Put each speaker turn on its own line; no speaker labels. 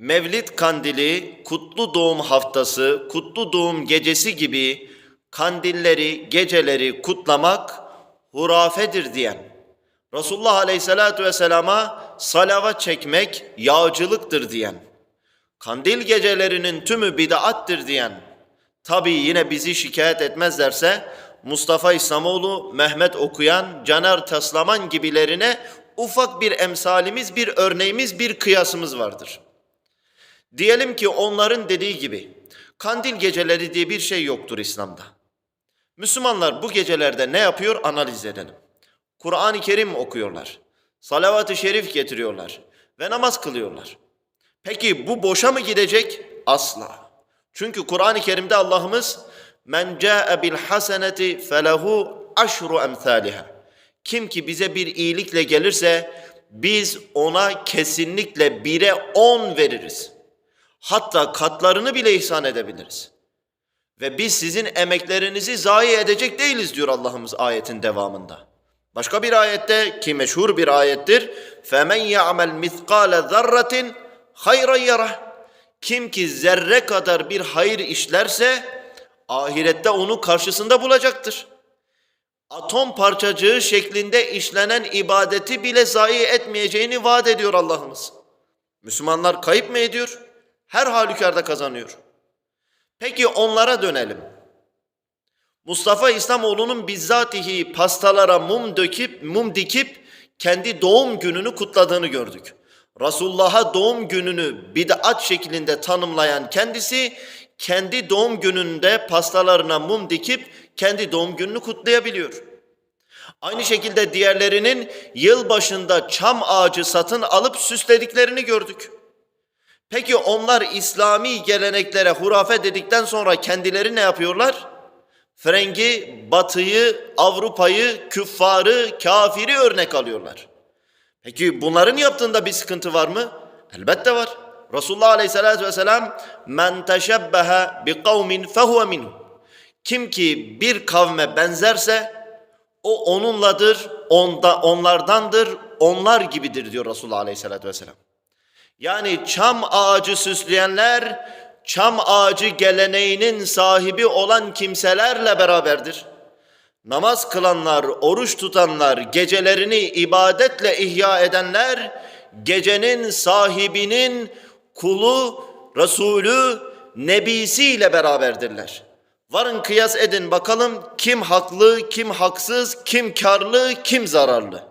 Mevlid kandili, kutlu doğum haftası, kutlu doğum gecesi gibi kandilleri, geceleri kutlamak hurafedir diyen, Resulullah Aleyhisselatü Vesselam'a salavat çekmek yağcılıktır diyen, kandil gecelerinin tümü bid'attir diyen, tabi yine bizi şikayet etmezlerse Mustafa İslamoğlu, Mehmet Okuyan, Caner Taslaman gibilerine ufak bir emsalimiz, bir örneğimiz, bir kıyasımız vardır. Diyelim ki onların dediği gibi kandil geceleri diye bir şey yoktur İslam'da. Müslümanlar bu gecelerde ne yapıyor analiz edelim. Kur'an-ı Kerim okuyorlar. Salavat-ı şerif getiriyorlar ve namaz kılıyorlar. Peki bu boşa mı gidecek? Asla. Çünkü Kur'an-ı Kerim'de Allah'ımız men ca'e bil haseneti felehu aşru emsaliha. Kim ki bize bir iyilikle gelirse biz ona kesinlikle bire on veririz. Hatta katlarını bile ihsan edebiliriz. Ve biz sizin emeklerinizi zayi edecek değiliz diyor Allah'ımız ayetin devamında. Başka bir ayette ki meşhur bir ayettir. فَمَنْ يَعْمَلْ مِثْقَالَ ذَرَّةٍ خَيْرًا يَرَهُ Kim ki zerre kadar bir hayır işlerse ahirette onu karşısında bulacaktır. Atom parçacığı şeklinde işlenen ibadeti bile zayi etmeyeceğini vaat ediyor Allah'ımız. Müslümanlar kayıp mı ediyor? Her halükarda kazanıyor. Peki onlara dönelim. Mustafa İslamoğlu'nun bizzatihi pastalara mum döküp, mum dikip kendi doğum gününü kutladığını gördük. Resulullah'a doğum gününü bid'at şeklinde tanımlayan kendisi kendi doğum gününde pastalarına mum dikip kendi doğum gününü kutlayabiliyor. Aynı şekilde diğerlerinin yıl başında çam ağacı satın alıp süslediklerini gördük. Peki onlar İslami geleneklere hurafe dedikten sonra kendileri ne yapıyorlar? Frengi, Batı'yı, Avrupa'yı, küffarı, kafiri örnek alıyorlar. Peki bunların yaptığında bir sıkıntı var mı? Elbette var. Resulullah Aleyhisselatü Vesselam men teşebbehe bi kavmin fehuve minhum. Kim ki bir kavme benzerse o onunladır, onda, onlardandır, onlar gibidir diyor Resulullah Aleyhisselatü Vesselam. Yani çam ağacı süsleyenler çam ağacı geleneğinin sahibi olan kimselerle beraberdir. Namaz kılanlar, oruç tutanlar, gecelerini ibadetle ihya edenler gecenin sahibinin kulu, Resulü, nebisiyle beraberdirler. Varın kıyas edin bakalım kim haklı, kim haksız, kim karlı, kim zararlı.